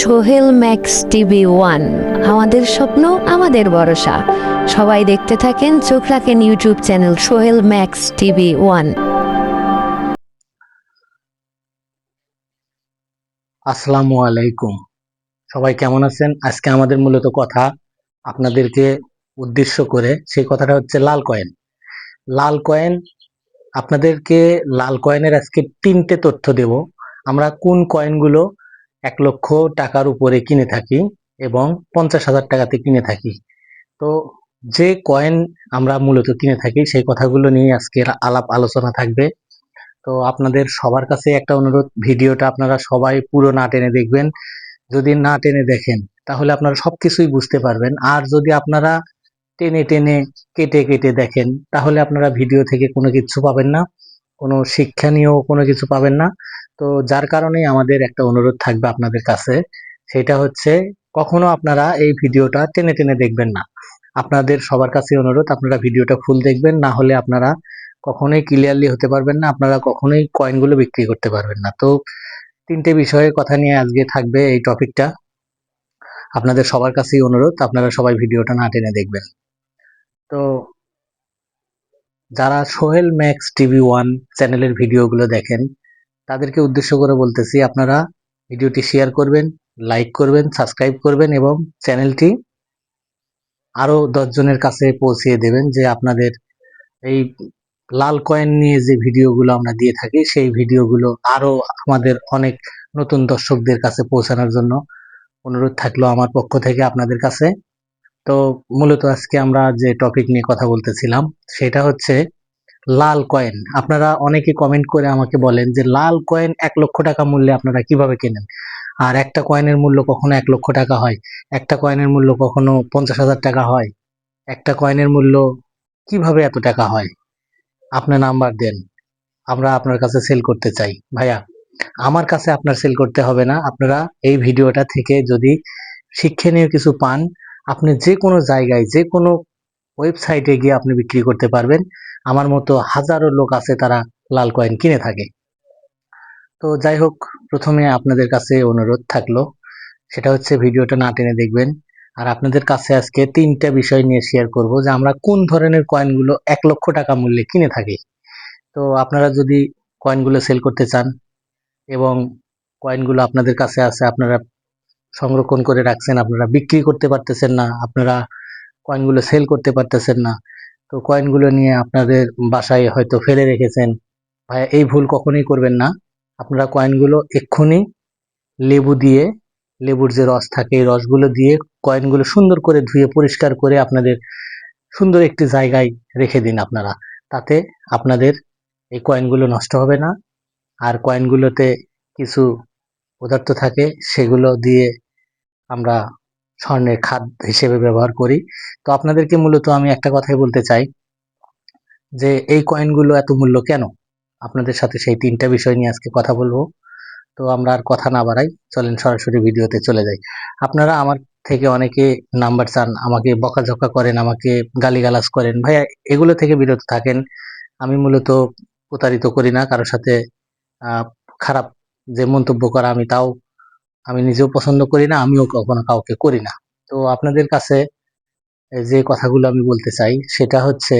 Sohel Max TV one. আমাদের স্বপ্ন, আমাদের ভরসা। সবাই দেখতে থাকেন চোখ রাখেন YouTube channel Sohel Max TV one. আসসালামু আলাইকুম। সবাই কেমন আছেন? আজকে আমাদের মূলত কথা আপনাদেরকে উদ্দেশ্য করে, সেই কথাটা হচ্ছে লাল কয়েন। লাল কয়েন, আপনাদেরকে লাল কয়েনের আজকে তিনটে তথ্য দেব। আমরা কোন কয়েনগুলো এক লক্ষ টাকার উপরে কিনে থাকি এবং পঞ্চাশ হাজার টাকাতে কিনে থাকি। তো যে কয়েন আমরা মূলত কিনে থাকি, সেই কথাগুলো নিয়ে আজকের আলাপ আলোচনা থাকবে। তো আপনাদের সবার কাছে একটা অনুরোধ, ভিডিওটা আপনারা সবাই পুরো না টেনে দেখবেন। যদি না টেনে দেখেন, তাহলে আপনারা সবকিছুই বুঝতে পারবেন। আর যদি আপনারা টেনে টেনে কেটে কেটে দেখেন, তাহলে আপনারা ভিডিও থেকে কোনো কিছু পাবেন না। কোনো শিক্ষণীয় কোনো কিছু পাবেন না। তো যার কারণেই আমাদের একটা অনুরোধ থাকবে আপনাদের কাছে। সেটা হচ্ছে, কখনো আপনারা এই ভিডিওটা টেনে টেনে দেখবেন না। আপনাদের সবার কাছে অনুরোধ, আপনারা ভিডিওটা ফুল দেখবেন, না হলে আপনারা কখনোই ক্লিয়ারলি হতে পারবেন না, আপনারা কখনোই কয়েনগুলো বিক্রি করতে পারবেন না। তো তিনটে বিষয়ে কথা নিয়ে আজকে থাকবে এই টপিকটা আপনাদের সবার কাছেই অনুরোধ, আপনারা সবাই ভিডিওটা না টেনে দেখবেন। তো যারা সোহেল ম্যাক্স টিভি ওয়ান চ্যানেলের ভিডিওগুলো দেখেন, তাদেরকে উদ্দেশ্য করে বলতেছি আপনারা ভিডিওটি শেয়ার করবেন লাইক করবেন সাবস্ক্রাইব করবেন এবং চ্যানেলটি আরও জনের কাছে পৌঁছিয়ে দেবেন যে আপনাদের এই লাল কয়েন নিয়ে যে ভিডিওগুলো আমরা দিয়ে থাকি, সেই ভিডিওগুলো আরও আমাদের অনেক নতুন দর্শকদের কাছে পৌঁছানোর জন্য অনুরোধ থাকল আমার পক্ষ থেকে আপনাদের কাছে। তো মূলত আজকে আমরা যে টপিক নিয়ে কথা বলতেছিলাম, সেটা হচ্ছে লাল কয়েন আপনারা অনেকে কমেন্ট করে আমাকে বলেন যে লাল কয়েন এক লক্ষ টাকা মূল্যে আপনারা কীভাবে কেনেন? আর একটা কয়েনের মূল্য কখনো এক লক্ষ টাকা হয়, একটা কয়েনের মূল্য কখনো পঞ্চাশ হাজার টাকা হয়, একটা কয়েনের মূল্য কীভাবে এত টাকা হয়? আপনার নাম্বার দেন, আমরা আপনার কাছে সেল করতে চাই। ভাইয়া, আমার কাছে আপনার সেল করতে হবে না, আপনারা এই ভিডিওটা থেকে যদি শিক্ষণীয় কিছু পান আপনি যে কোনো জায়গায়, যে কোনো ওয়েবসাইটে গিয়ে আপনি বিক্রি করতে পারবেন। আমার মতো হাজারো লোক আছে তারা লাল কয়েন কিনে থাকে। তো যাই হোক, প্রথমে আপনাদের কাছে অনুরোধ থাকল। সেটা হচ্ছে ভিডিওটা না টেনে দেখবেন। আর আপনাদের কাছে আজকে তিনটা বিষয় নিয়ে শেয়ার করব যে আমরা কোন ধরনের কয়েনগুলো এক লক্ষ টাকা মূল্যে কিনে থাকি। তো আপনারা যদি কয়েনগুলো সেল করতে চান এবং কয়েনগুলো আপনাদের কাছে আছে, আপনারা সংরক্ষণ করে রাখছেন, আপনারা বিক্রি করতে পারতেছেন না, আপনারা কয়েনগুলো সেল করতে পারতেছেন না। তো কয়েনগুলো নিয়ে আপনাদের বাসায় হয়তো ফেলে রেখেছেন। ভাই এই ভুল কখনোই করবেন না। আপনারা কয়েনগুলো এক্ষুনি লেবু দিয়ে, লেবুর যে রস থাকে, এই রসগুলো দিয়ে কয়েনগুলো সুন্দর করে ধুয়ে, পরিষ্কার করে আপনাদের সুন্দর একটি জায়গায় রেখে দিন আপনারা। তাতে আপনাদের এই কয়েনগুলো নষ্ট হবে না। আর কয়েনগুলোতে কিছু পদার্থ থাকে, সেগুলো দিয়ে আমরা স্বর্ণের খাদ হিসেবে ব্যবহার করি। তো আপনাদেরকে মূলত আমি একটা কথাই বলতে চাই যে, এই কয়েনগুলো এত মূল্য কেন? আপনাদের সাথে সেই তিনটা বিষয় নিয়ে আজকে কথা বলব। তো আমরা আর কথা না বাড়াই, চলেন সরাসরি ভিডিওতে চলে যাই। আপনারা আমার থেকে অনেকে নাম্বার চান, আমাকে বকাঝকা করেন, আমাকে গালিগালাজ করেন। ভাইয়া, এগুলো থেকে বিরত থাকেন। আমি মূলত প্রতারিত করি না, কারোর সাথে খারাপ যে মন্তব্য করা আমি তাও, আমি নিজেও পছন্দ করি না, আমিও কখনো কাউকে করি না। তো আপনাদের কাছে যে কথাগুলো আমি বলতে চাই, সেটা হচ্ছে,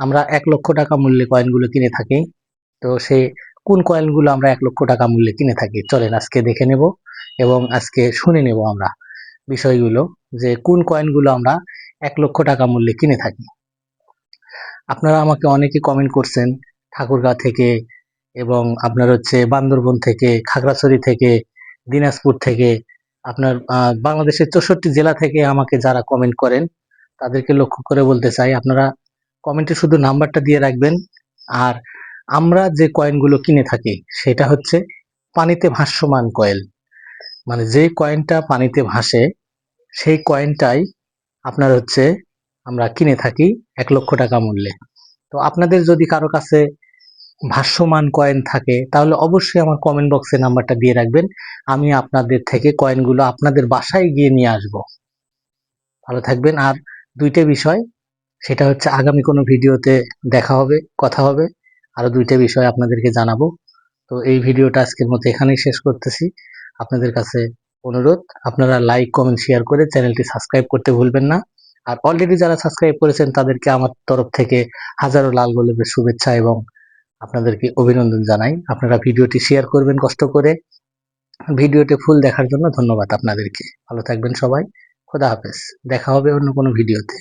আমরা এক লক্ষ টাকা মূল্যে কয়েনগুলো কিনে থাকি। তো সে, কোন কয়েনগুলো আমরা এক লক্ষ টাকা মূল্যে কিনে থাকি? চলেন আজকে দেখে নেব এবং আজকে শুনে নেব আমরা বিষয়গুলো যে কোন কয়েনগুলো আমরা এক লক্ষ টাকা মূল্যে কিনে থাকি। আপনারা আমাকে অনেকে কমেন্ট করছেন ঠাকুরগাঁ থেকে এবং আপনার হচ্ছে বান্দরবন থেকে, খাগড়াছড়ি থেকে, দিনাজপুর থেকে, আপনার বাংলাদেশের চৌষট্টি জেলা থেকে আমাকে যারা কমেন্ট করেন, তাদেরকে লক্ষ্য করে বলতে চাই, আপনারা কমেন্টে শুধু নাম্বারটা দিয়ে রাখবেন, আর আমরা যে কয়েনগুলো কিনে থাকি, সেটা হচ্ছে পানিতে ভাসমান কয়েল মানে যে কয়েনটা পানিতে ভাসে, সেই কয়েনটাই আপনার হচ্ছে আমরা কিনে থাকি এক লক্ষ টাকা মূল্যে। তো আপনাদের যদি কারও কাছে ভাষ্যমান কয়েন থাকে, তাহলে অবশ্যই আমার কমেন্ট বক্সে নাম্বারটা দিয়ে রাখবেন। আমি আপনাদের থেকে কয়েনগুলো আপনাদের বাসায় গিয়ে নিয়ে আসব। ভালো থাকবেন। আর দুইটা বিষয়, সেটা হচ্ছে আগামী কোনো ভিডিওতে দেখা হবে, কথা হবে। আরও দুইটা বিষয় আপনাদেরকে জানাব। তো এই ভিডিওটা আজকের মতো এখানেই শেষ করতেছি। আপনাদের কাছে অনুরোধ, আপনারা লাইক কমেন্ট শেয়ার করে চ্যানেলটি সাবস্ক্রাইব করতে ভুলবেন না। আর অলরেডি যারা সাবস্ক্রাইব করেছেন, তাদেরকে আমার তরফ থেকে হাজারো লাল গোলাপের শুভেচ্ছা এবং আপনাদেরকে অভিনন্দন জানাই। আপনারা ভিডিওটি শেয়ার করবেন কষ্ট করে। ভিডিওটি ফুল দেখার জন্য ধন্যবাদ আপনাদেরকে। ভালো থাকবেন সবাই। খোদা হাফেজ। দেখা হবে অন্য কোনো ভিডিওতে।